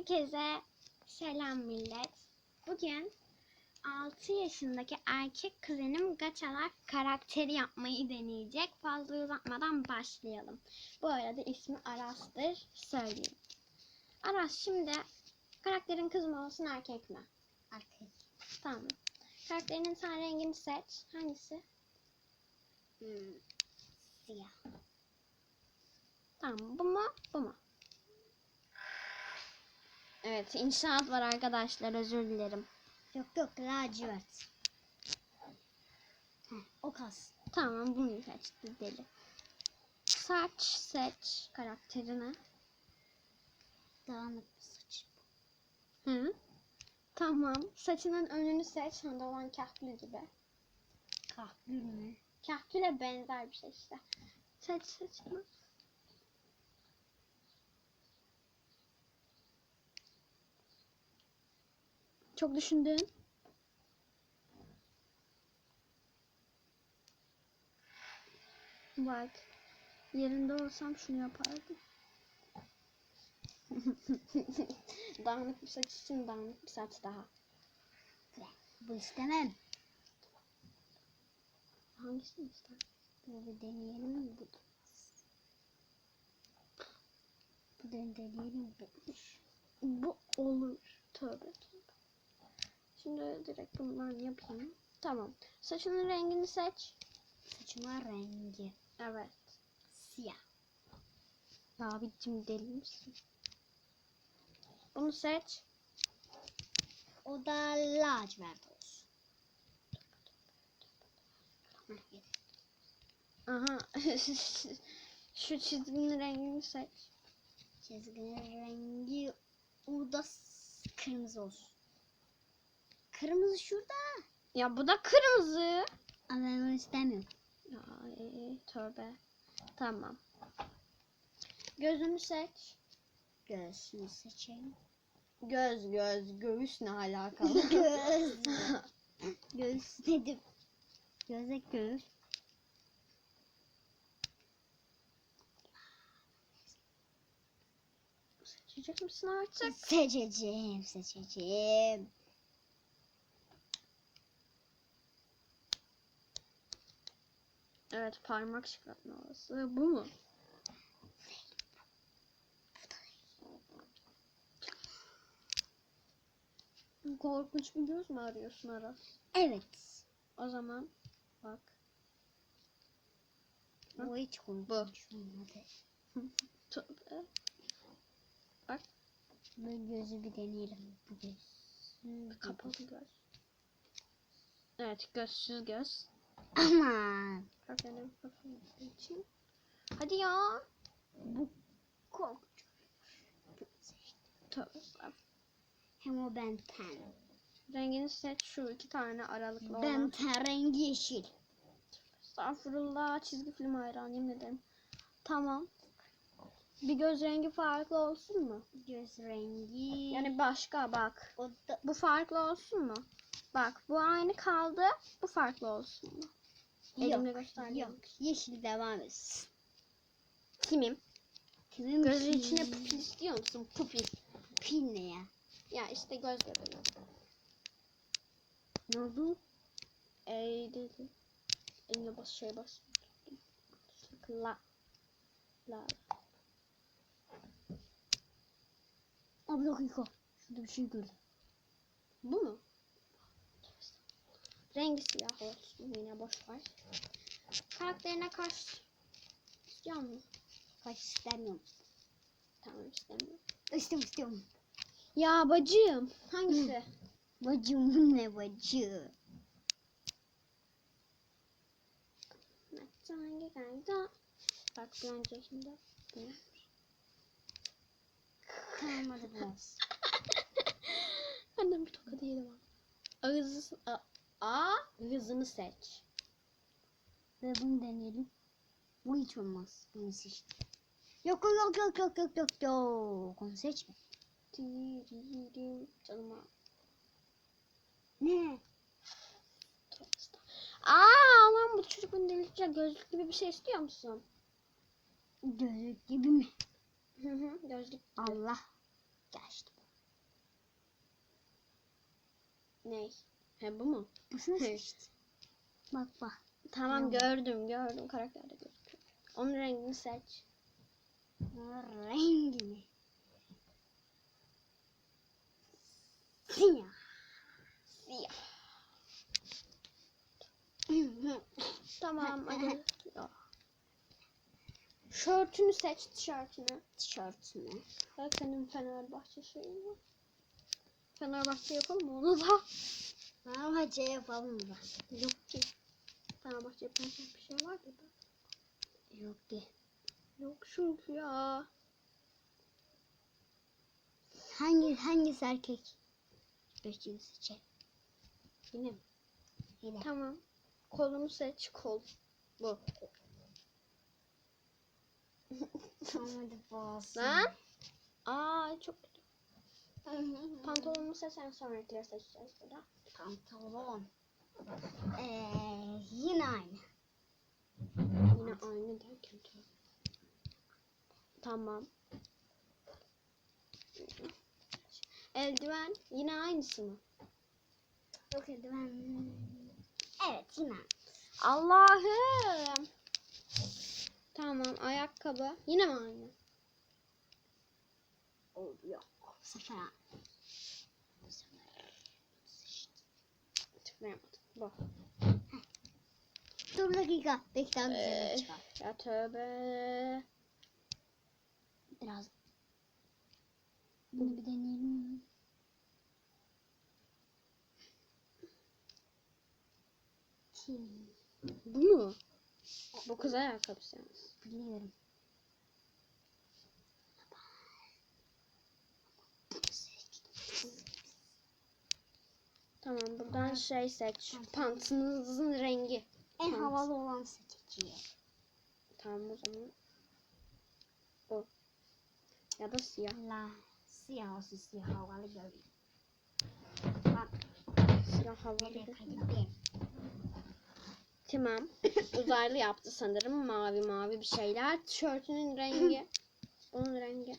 Herkese selam millet. Bugün 6 yaşındaki erkek kuzenim Gaçalar karakteri yapmayı deneyecek. Fazla uzatmadan başlayalım. Bu arada ismi Aras'tır. Söyleyeyim. Aras şimdi karakterin kız mı olsun erkek mi? Erkek. Tamam. Karakterinin ten rengini seç. Hangisi? Hmm. Siyah. Tamam. Bu mu? Bu mu? Evet. inşaat var arkadaşlar. Özür dilerim. Yok yok lacivert. Heh, o kas. Tamam bunu seçti deli. Saç seç karakterini. Dağınık bir saç. Hı? Tamam. Saçının önünü seç. Onda olan kahkül gibi. Kahkül mü? Kahküle benzer bir şey işte. Seç saçını. Çok düşündün. Bak. Yerinde olsam şunu yapardım. dağınık bir saç için dağınık bir saç daha. Bu istemem. Hangisini ister? Bu bir deneyelim mi? Bu Bu deneyelim. Bu. Bu olur. Tövbe. Şimdi direkt bundan yapayım. Tamam. Saçının rengini seç. Saçıma rengi. Evet. Siyah. Abicim deli misin? Bunu seç. O da lacivert olsun. Aha. Şu çizginin rengini seç. Çizginin rengi o da kırmızı olsun. Kırmızı şurada. Ya bu da kırmızı. Ama ben onu istemiyorum. Ay tövbe. Tamam. Gözünü seç. Göğsünü seçelim. Göz göz göğüs ne alakalı? Göz. göğüs dedim. Göze göğüs. Seçecek misin artık? Seçeceğim, seçeceğim. Evet parmak çıkartma orası. Bu mu? Korkunç bir göz mü arıyorsun Aras? Evet. O zaman bak. Hı? Bu hiç korkunç olmadı. Tövbe. Bu gözü bir deneyelim. Bu göz. Kapalı göz. Evet gözsüz göz. Aman. Kafanı kafanı için. Hadi ya. Bu korkunç. Tövbe. Hem o ben ten. Rengini seç şu iki tane aralıklı olan. Ben ten rengi yeşil. Estağfurullah çizgi film hayranı yemin ederim. Tamam. Bir göz rengi farklı olsun mu? Göz rengi. Yani başka bak. o da Bu farklı olsun mu? Bak bu aynı kaldı. Bu farklı olsun? Elimle gösterdim. Yok. Yeşil devam etsin. Kimim? Kimin Gözü pil- içine pupil istiyor musun? Pupil. Pil ne ya? Ya işte göz bebeği. Ne oldu? Ey dedi. Eline bas şey bas. La. La. Abi dakika. Şurada bir şey gördüm. Bu mu? Rengi siyah olsun yine boş ver. Karakterine kaş istiyor musun? Kaç istemiyorum. Tamam istemiyorum. İstiyorum istiyorum. Ya bacım hangisi? Bacım bu ne bacı? Hangi geldi? Bak. Bu. Tamam hadi biraz. Annem bir tokadı yedi bana. Ağzı, A hızını seç. Ve bunu deneyelim. Bu hiç olmaz. Bunu seçtim. Yok yok yok yok yok yok yok. Onu seçme. Çalma. Ne? Aa lan bu çocuk beni delirtecek. Gözlük gibi bir şey istiyor musun? Gözlük gibi mi? Hı hı gözlük gibi. Allah. Geçti bu. Ney? He bu mu? Hı. seçtim. Bak bak. Tamam gördüm gördüm karakterde gözüküyor. Onun rengini seç. Rengini. Siyah. Siyah. Tamam hadi. Şörtünü seç tişörtünü. Tişörtünü. Bak senin Fenerbahçe şeyin var. Fenerbahçe yapalım mı onu da? Fenerbahçe yapalım mı? Yok ki. Fenerbahçe yapacak bir şey var da. Yok ki. Yok çünkü ya. Hangi hangisi erkek? Beşini seçelim. Yine mi? Yine. Tamam. Kolunu seç kol. Bu. Tamam hadi olsun. Lan. Aa çok. Pantolonunu seç en sonrakileri seçeceğiz burada. Pantolon. Ee, yine aynı. Yine aynı derken. Tamam. Eldiven yine aynısı mı? Yok eldiven. Evet yine. Allah'ım. Tamam ayakkabı yine mi aynı? O seçtim. Tıklayamadım. Bu. Dur bir dakika. Daha Ee, çıkar. ya tövbe. Biraz. Bunu bir deneyelim. Bu mu? Bu kız ayakkabısı yalnız. Biliyorum. Buradan şey seç. Pantınızın rengi. En Pant. havalı olan seçeceğim. Tamam o zaman. O. Ya da siyah. La siyah olsun siyah havalı göreyim. Bak. Siyah havalı. Kaydı? Tamam. Uzaylı yaptı sanırım. Mavi mavi bir şeyler. Tişörtünün rengi. Onun rengi.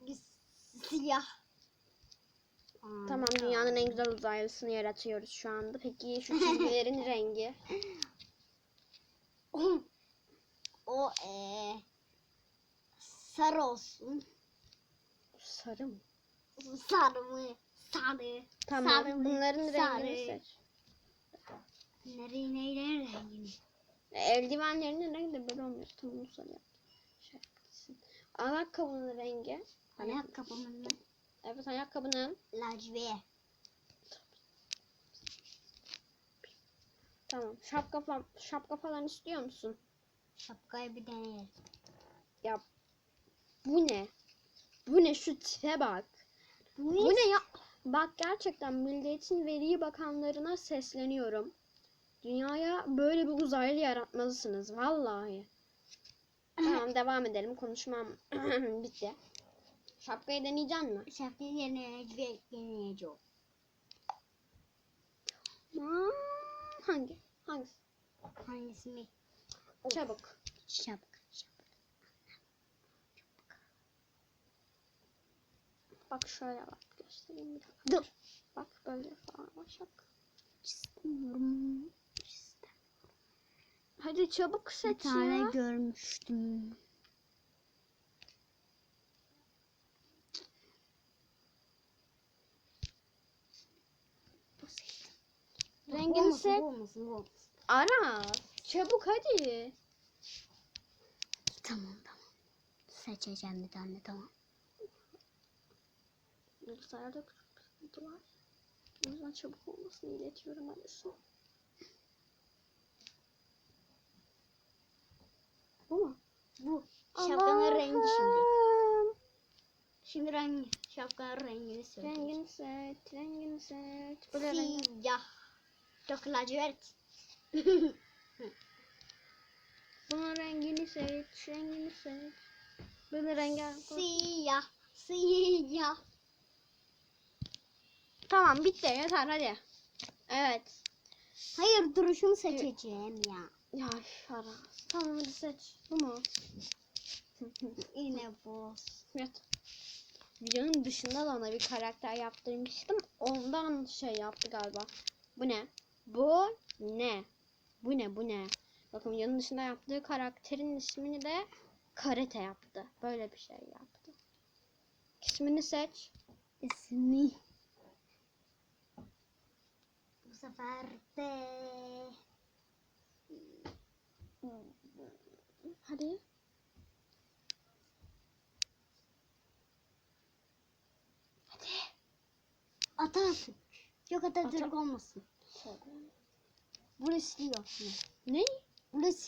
Biz siyah. Tamam dünyanın en güzel uzaylısını yaratıyoruz şu anda. Peki şu çizgilerin rengi. O, eee sarı olsun. Sarı mı? Sarı mı? Sarı. Tamam. Sarı mı? Bunların Sarı. rengini seç. Nereye neylerin rengini? Eldivenlerinin rengi de böyle olmuyor. Tamam sarı yaptım. Şey. Ayakkabının rengi. Hani- Ayakkabımın Evet ayakkabının. lacivert. Tamam. Şapka falan, şapka falan istiyor musun? Şapkayı bir deneyelim. Ya bu ne? Bu ne şu tipe bak. Bu, Bu ne ya? Bak gerçekten Milliyetin Veri Bakanlarına sesleniyorum. Dünyaya böyle bir uzaylı yaratmalısınız. Vallahi. Tamam devam edelim. Konuşmam bitti. Şapkayı deneyecek mi? Şapkayı lacivert deneyeceğim. Hmm, hangi? Hangisi? Hangisi mi? Çabuk. Şapka. Şapka. Bak şöyle bak. Göstereyim bir dakika. Dur. Bak böyle falan var şapka. İstemiyorum. Hadi çabuk Bir seç tane ya. görmüştüm. Olmasın, seç. Bu olmasın, bu olmasın. Ara. Çabuk hadi. Tamam tamam. Seçeceğim bir tane tamam. Bilgisayarda küçük bir sıkıntı var. O yüzden çabuk olmasını iletiyorum arası. Bu mu? Bu. Şapkanın rengi şimdi. Şimdi rengi. Şapkanın rengini söyle. Rengini seç, rengini seç. Rengi. Siyah. Çok lacivert. Bunun rengini seç, rengini seç. Böyle rengar. Siyah. Siyah. Tamam bitti yeter hadi. Evet. Hayır duruşunu seçeceğim ya. Ya şara. Tamam hadi seç. Bu mu? Yine bu. Yat. videonun dışında da ona bir karakter yaptırmıştım. Ondan şey yaptı galiba. Bu ne? Bu ne? Bu ne? Bu ne? Bakın videonun dışında yaptığı karakterin ismini de karate yaptı. Böyle bir şey yaptı. İsmini seç. İsmi. Bu sefer de Hadi. Hadi. Atatürk. Yok Atatürk Ata- olmasın. Bruce Lee olsun. Ne?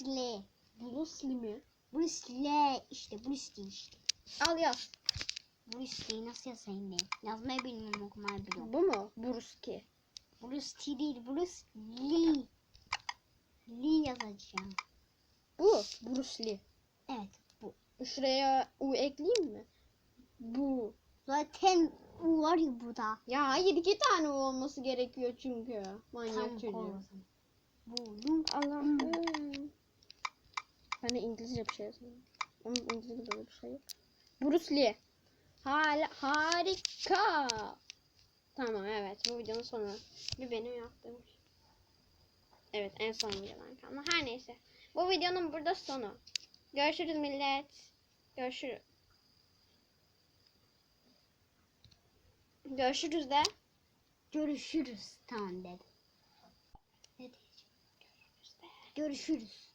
Lee. Bruce Lee mi? Bruce Lee işte Lee işte. Al yaz. Lee nasıl yazayım ben? Yazmayı bilmiyorum okumayı biliyorum. Bu mu? Bruski. Bruce Lee değil Bruce Lee. Lee yazacağım. Bu. Bruce Lee. Evet bu. Şuraya U ekleyeyim mi? Bu. Zaten U var ya burada. Ya hayır iki tane U olması gerekiyor çünkü. Manyak o çocuğu. Buldum. Allah'ım. Ben de İngilizce bir şey yazıyorum. Ama İngilizce böyle bir şey yok. Bruce Lee. Hala harika. Tamam evet bu videonun sonu. Bir benim yaptığım. şey. Evet en son videodan kalma. Her neyse. Bu videonun burada sonu. Görüşürüz millet. Görüşürüz. Görüşürüz de. Görüşürüz. Tamam dedim. Ne diyeceğim? Görüşürüz de. Görüşürüz.